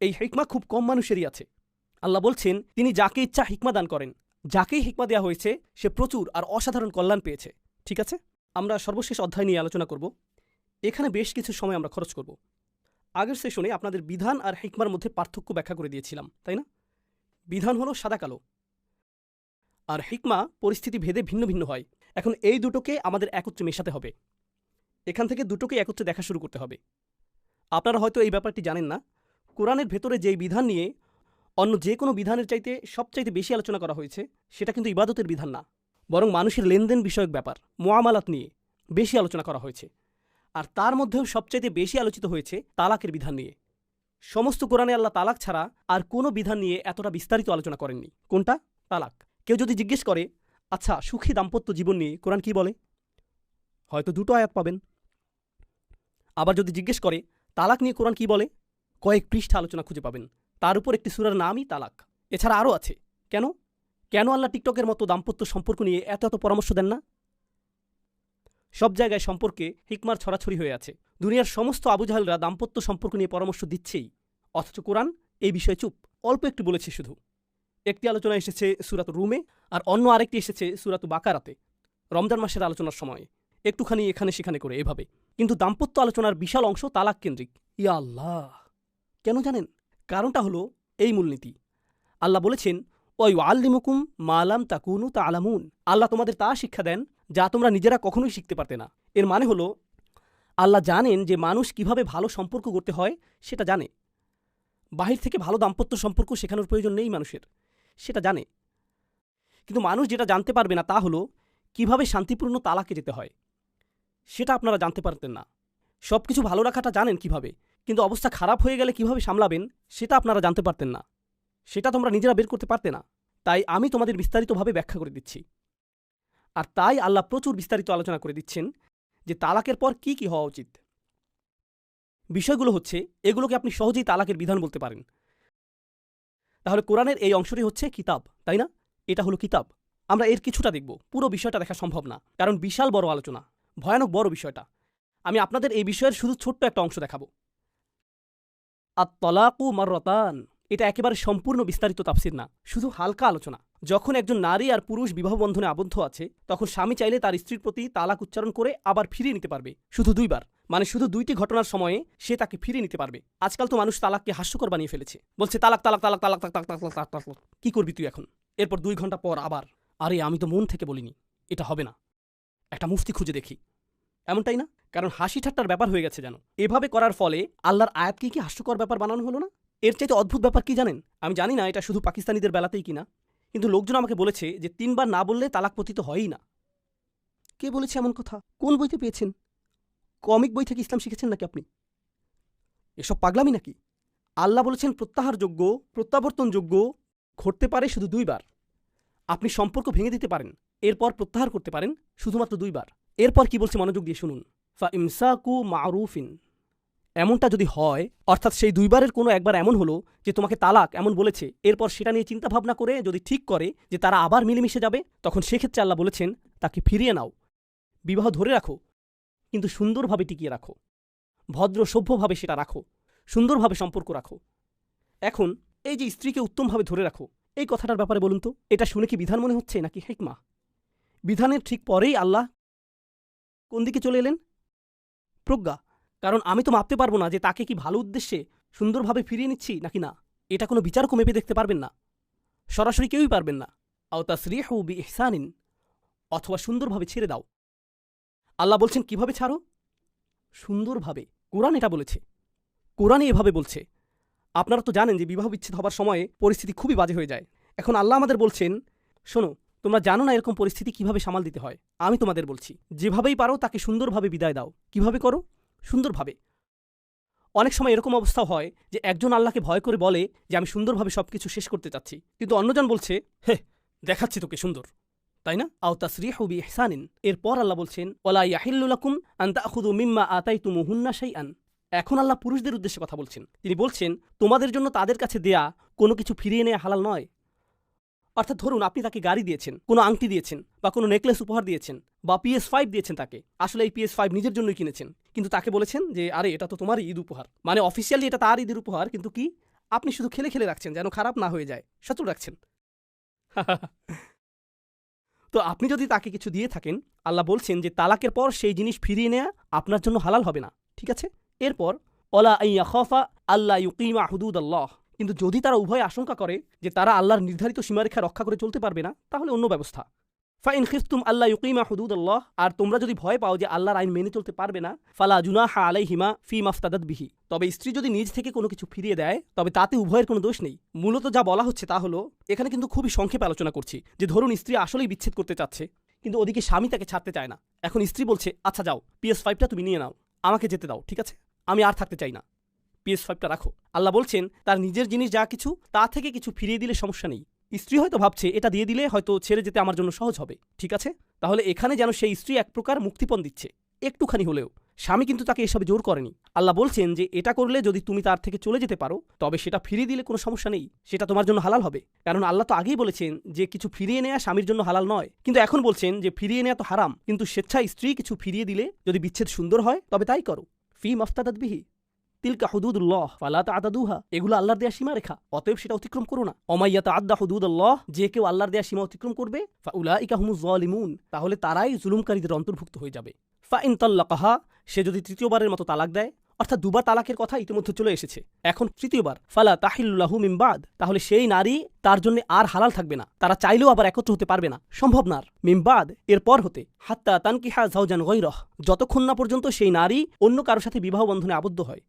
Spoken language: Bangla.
এই হিকমা খুব কম মানুষেরই আছে। আল্লাহ বলছেন, তিনি যাকে ইচ্ছা হিকমা দান করেন। যাকেই হিকমা দেওয়া হয়েছে, সে প্রচুর আর অসাধারণ কল্যাণ পেয়েছে। ঠিক আছে? আমরা সর্বশেষ অধ্যায় নিয়ে আলোচনা করব। এখানে বেশ কিছু সময় আমরা খরচ করব। আগের সেশনে আপনাদের বিধান আর হিকমার মধ্যে পার্থক্য ব্যাখ্যা করে দিয়েছিলাম, তাই না? বিধান হলো সাদা কালো। আর হিকমা পরিস্থিতি ভেদে ভিন্ন ভিন্ন হয়। এখন এই দুটোকে আমাদের একত্রে মেশাতে হবে। এখান থেকে দুটোকে একত্রে দেখা শুরু করতে হবে। আপনারা হয়তো এই ব্যাপারটি জানেন না। কোরআনের ভেতরে যেই বিধান নিয়ে অন্য যে কোনো বিধানের চাইতে সবচাইতে বেশি আলোচনা করা হয়েছে, সেটা কিন্তু ইবাদতের বিধান না। বরং মানুষের লেনদেন বিষয়ক ব্যাপার, মোয়ামালাত নিয়ে বেশি আলোচনা করা হয়েছে। আর তার মধ্যেও সবচাইতে বেশি আলোচিত হয়েছে তালাকের বিধান নিয়ে। সমস্ত কোরআনে আল্লাহ তালাক ছাড়া আর কোনো বিধান নিয়ে এতটা বিস্তারিত আলোচনা করেননি। কোনটা? তালাক। কেউ যদি জিজ্ঞেস করে আচ্ছা সুখী দাম্পত্য জীবন নিয়ে কোরআন কি বলে? হয়তো দুটো আয়াত পাবেন। আবার যদি জিজ্ঞেস করে, তালাক নিয়ে কোরআন কি বলে? কয়েক পৃষ্ঠা আলোচনা খুঁজে পাবেন। তার উপর একটি সুরার নামই তালাক। এছাড়া আরও আছে। কেন? কেন আল্লাহ টিকটকের মতো দাম্পত্য সম্পর্ক নিয়ে এত এত পরামর্শ দেন না? সব জায়গায় সম্পর্কে হিকমার ছড়াছড়ি হয়ে আছে। দুনিয়ার সমস্ত আবুজাহালরা দাম্পত্য সম্পর্ক নিয়ে পরামর্শ দিচ্ছেই। অথচ কোরআন এই বিষয়ে চুপ। অল্প একটু বলেছে শুধু। একটি আলোচনা এসেছে সুরাত রুমে, আর অন্য আরেকটি এসেছে সুরাত বাকারাতে, রমজান মাসের আলোচনার সময়। একটুখানি এখানে সেখানে করে এভাবে। কিন্তু দাম্পত্য আলোচনার বিশাল অংশ তালাক কেন্দ্রিক। ইয়া আল্লাহ কেন জানেন? কারণটা হলো এই মূলনীতি। আল্লাহ বলেছেন ওই আল্লিমুকুম মালাম তাকুনু তা আলামুন আল্লাহ তোমাদের তা শিক্ষা দেন, যা তোমরা নিজেরা কখনোই শিখতে পারতে না। এর মানে হলো, আল্লাহ জানেন যে মানুষ কীভাবে ভালো সম্পর্ক করতে হয়, সেটা জানে। বাহির থেকে ভালো দাম্পত্য সম্পর্ক শেখানোর প্রয়োজন নেই মানুষের, সেটা জানে। কিন্তু মানুষ যেটা জানতে পারবে না তা হলো, কীভাবে শান্তিপূর্ণ তালাকে যেতে হয়, সেটা আপনারা জানতে পারতেন না। সব কিছু ভালো রাখাটা জানেন কীভাবে? কিন্তু অবস্থা খারাপ হয়ে গেলে কীভাবে সামলাবেন, সেটা আপনারা জানতে পারতেন না। সেটা তোমরা নিজেরা বের করতে পারতে না। তাই আমি তোমাদের বিস্তারিতভাবে ব্যাখ্যা করে দিচ্ছি। আর তাই আল্লাহ প্রচুর বিস্তারিত আলোচনা করে দিচ্ছেন যে তালাকের পর কি কি হওয়া উচিত। বিষয়গুলো হচ্ছে, এগুলোকে আপনি সহজেই তালাকের বিধান বলতে পারেন। তাহলে কোরআনের এই অংশটি হচ্ছে কিতাব, তাই না? এটা হলো কিতাব। আমরা এর কিছুটা দেখব। পুরো বিষয়টা দেখা সম্ভব না, কারণ বিশাল বড় আলোচনা। ভয়ানক বড় বিষয়টা। আমি আপনাদের এই বিষয়ের শুধু ছোট্ট একটা অংশ দেখাবো। আর তলাকু মাররতান। এটা একেবারে সম্পূর্ণ বিস্তারিত তাফসির না, শুধু হালকা আলোচনা। যখন একজন নারী আর পুরুষ বিবাহ বন্ধনে আবদ্ধ আছে, তখন স্বামী চাইলে তার স্ত্রীর প্রতি তালাক উচ্চারণ করে আবার ফিরিয়ে নিতে পারবে, শুধু দুইবার। মানে শুধু দুইটি ঘটনার সময়ে সে তাকে ফিরিয়ে নিতে পারবে। আজকাল তো মানুষ তালাককে হাস্যকর বানিয়ে ফেলেছে। বলছে, তালাক তালাক তালাক তালাক তালাক তালাক তালাক তালাক তালাক কি করবি তুই এখন? এরপর দুই ঘণ্টা পর আবার, আরে, আমি তো মন থেকে বলিনি। এটা হবে না। একটা মুফতি খুঁজে দেখি। এমনটাই না? কারণ হাসি ঠাট্টার ব্যাপার হয়ে গেছে যেন এভাবে করার ফলে আল্লাহর আয়াতকে কি হাস্যকর ব্যাপার বানানো হলো না? এর চাইতে অদ্ভুত ব্যাপার কি জানেন? আমি জানি না, এটা শুধু পাকিস্তানিদের বেলাতেই কিনা। কিন্তু লোকজন আমাকে বলেছে যে তিনবার না বললে তালাক পতিত হয়ই না। কে বলেছে এমন কথা? কোন বইতে পেয়েছেন? কমিক বই থেকে ইসলাম শিখেছেন নাকি আপনি? এসব পাগলামি নাকি? আল্লাহ বলেছেন প্রত্যাহারযোগ্য, প্রত্যাবর্তনযোগ্য ঘটতে পারে শুধু দুইবার। আপনি সম্পর্ক ভেঙে দিতে পারেন, এরপর প্রত্যাহার করতে পারেন শুধুমাত্র দুইবার। এরপর কি বলছে মনোযোগ দিয়ে শুনুন। ফা ইমসাকু মারুফিন। এমনটা যদি হয়, অর্থাৎ সেই দুইবারের কোনো একবার এমন হলো যে তোমাকে তালাক এমন বলেছে, এরপর সেটা নিয়ে চিন্তা ভাবনা করে যদি ঠিক করে যে তারা আবার মিলেমিশে যাবে, তখন সেক্ষেত্রে আল্লাহ বলেছেন, তাকে ফিরিয়ে নাও। বিবাহ ধরে রাখো, কিন্তু সুন্দরভাবে টিকিয়ে রাখো। ভদ্র সভ্যভাবে সেটা রাখো, সুন্দরভাবে সম্পর্ক রাখো। এখন এই যে স্ত্রীকে উত্তমভাবে ধরে রাখো, এই কথাটার ব্যাপারে বলুন তো, এটা শুনে কি বিধান মনে হচ্ছে নাকি হেকমা? বিধানের ঠিক পরেই আল্লাহ কোন দিকে চলে এলেন? প্রজ্ঞা, কারণ আমি তো মাপতে পারব না যে তাকে কি ভালো উদ্দেশ্যে সুন্দরভাবে ফিরিয়ে নিচ্ছি নাকি না। এটা কোনো বিচারকও মেপে দেখতে পারবেন না। সরাসরি কেউই পারবেন না। আও তাসরিহু বি ইহসানিন অথবা সুন্দরভাবে ছেড়ে দাও। আল্লাহ বলছেন, কীভাবে ছাড়ো? সুন্দরভাবে। কোরআন এটা বলেছে। কোরআনই এভাবে বলছে। আপনারা তো জানেন যে বিবাহ বিচ্ছেদ হবার সময়ে পরিস্থিতি খুবই বাজে হয়ে যায়। এখন আল্লাহ আমাদের বলছেন, শোনো তোমরা জানো না এরকম পরিস্থিতি কীভাবে সামাল দিতে হয়। আমি তোমাদের বলছি, যেভাবেই পারো তাকে সুন্দরভাবে বিদায় দাও। কীভাবে করো? সুন্দরভাবে। অনেক সময় এরকম অবস্থা হয় যে একজন আল্লাহকে ভয় করে বলে যে, আমি সুন্দরভাবে সবকিছু শেষ করতে চাচ্ছি। কিন্তু অন্যজন বলছে, হে, দেখাচ্ছি তোকে সুন্দর। তাই না? আও তাসরিহু বি ইহসানিন এরপর আল্লাহ বলছেন ওলা ইয়াহিল্লু লাকুম আন তাখুযু মিম্মা আতাইতুমুহুন্না শাইআন। এখন আল্লাহ পুরুষদের উদ্দেশ্যে কথা বলছেন। তিনি বলছেন, তোমাদের জন্য তাদের কাছে দেয়া কোনো কিছু ফিরিয়ে নেওয়া হালাল নয়। অর্থাৎ ধরুন আপনি তাকে গাড়ি দিয়েছেন, কোনো আংটি দিয়েছেন বা কোনো নেকলেস উপহার দিয়েছেন বা পিএস ফাইভ দিয়েছেন তাকে। আসলে এই পিএস ফাইভ নিজের জন্যই কিনেছেন। কিন্তু তাকে বলেছেন যে, আরে, এটা তো তোমারই ঈদ উপহার। মানে অফিসিয়ালি এটা তার ঈদের উপহার, কিন্তু কি? আপনি শুধু খেলে খেলে রাখছেন যেন খারাপ না হয়ে যায়। সচল রাখছেন। তো আপনি যদি তাকে কিছু দিয়ে থাকেন, আল্লাহ বলছেন যে, তালাকের পর সেই জিনিস ফিরিয়ে নেয়া আপনার জন্য হালাল হবে না। ঠিক আছে? এরপর অলা আইয়া খফা আল্লাহ ইউকিমা হুদুদ আল্লাহ কিন্তু যদি তারা উভয় আশঙ্কা করে যে তারা আল্লাহর নির্ধারিত সীমারেখা রক্ষা করে চলতে পারবে না, তাহলে অন্য ব্যবস্থা। ফাইন খিস্তুম আল্লাহ ইউকিমা হুদুদ আল্লাহ আর তোমরা যদি ভয় পাও যে আল্লাহর আইন মেনে চলতে পারবে না, ফালা জুনাহা আলাইহিমা ফি মাফতাদাত বিহি। তবে স্ত্রী যদি নিজ থেকে কোনো কিছু ফিরিয়ে দেয়, তবে তাতে উভয়ের কোনো দোষ নেই। মূলত যা বলা হচ্ছে তা হলো, এখানে কিন্তু খুবই সংক্ষেপে আলোচনা করছি, যে ধরুন স্ত্রী আসলেই বিচ্ছেদ করতে চাচ্ছে, কিন্তু ওদিকে স্বামী তাকে ছাড়তে চায় না। এখন স্ত্রী বলছে আচ্ছা যাও পিএস ফাইভটা তুমি নিয়ে নাও, আমাকে যেতে দাও, ঠিক আছে? আমি আর থাকতে চাই না। পিএস ফাইভটা রাখো। আল্লাহ বলছেন, তার নিজের জিনিস যা কিছু, তা থেকে কিছু ফিরিয়ে দিলে সমস্যা নেই। স্ত্রী হয়তো ভাবছে, এটা দিয়ে দিলে হয়তো ছেড়ে যেতে আমার জন্য সহজ হবে। ঠিক আছে? তাহলে এখানে যেন সেই স্ত্রী এক প্রকার মুক্তিপণ দিচ্ছে। একটুখানি হলেও। স্বামী কিন্তু তাকে এসবে জোর করেনি। আল্লাহ বলছেন যে, এটা করলে যদি তুমি তার থেকে চলে যেতে পারো, তবে সেটা ফিরিয়ে দিলে কোনো সমস্যা নেই। সেটা তোমার জন্য হালাল হবে। কারণ আল্লাহ তো আগেই বলেছেন যে, কিছু ফিরিয়ে নেওয়া স্বামীর জন্য হালাল নয়। কিন্তু এখন বলছেন যে, ফিরিয়ে নেওয়া তো হারাম। কিন্তু স্বেচ্ছায় স্ত্রী কিছু ফিরিয়ে দিলে যদি বিচ্ছেদ সুন্দর হয়, তবে তাই করো। ফি মফতাদাত বিহি। তিলকা হুদুদুল্লাহ, ফালা তাদাদুহা এগুলো আল্লাহর দেয়া সীমা রেখা অতএব সেটা অতিক্রম করো না। অমাইয়া তাআদ্দা হুদুদাল্লাহ, যে কেউ আল্লাহর দেয়া সীমা অতিক্রম করবে, ফা উলাইকা হুমুজ জালিমুন তাহলে তারাই জুলুমকারীদের অন্তর্ভুক্ত হয়ে যাবে। ফা ইন তাল্লাকাহা, সে যদি তৃতীয়বারের মতো তালাক দেয়, অর্থাৎ দুবার তালাকের কথা ইতিমধ্যে চলে এসেছে। এখন তৃতীয়বার, ফালা তাহিল্লাহু মিমবাদ তাহলে সেই নারী তার জন্য আর হালাল থাকবে না। তারা চাইলেও আবার একত্র হতে পারবে না। সম্ভব না। মিমবাদ এরপর হতে, হাত্তা তানকিহা জাউজান গৈরহ যতক্ষণ না পর্যন্ত সেই নারী অন্য কারোর সাথে বিবাহ বন্ধনে আবদ্ধ হয়।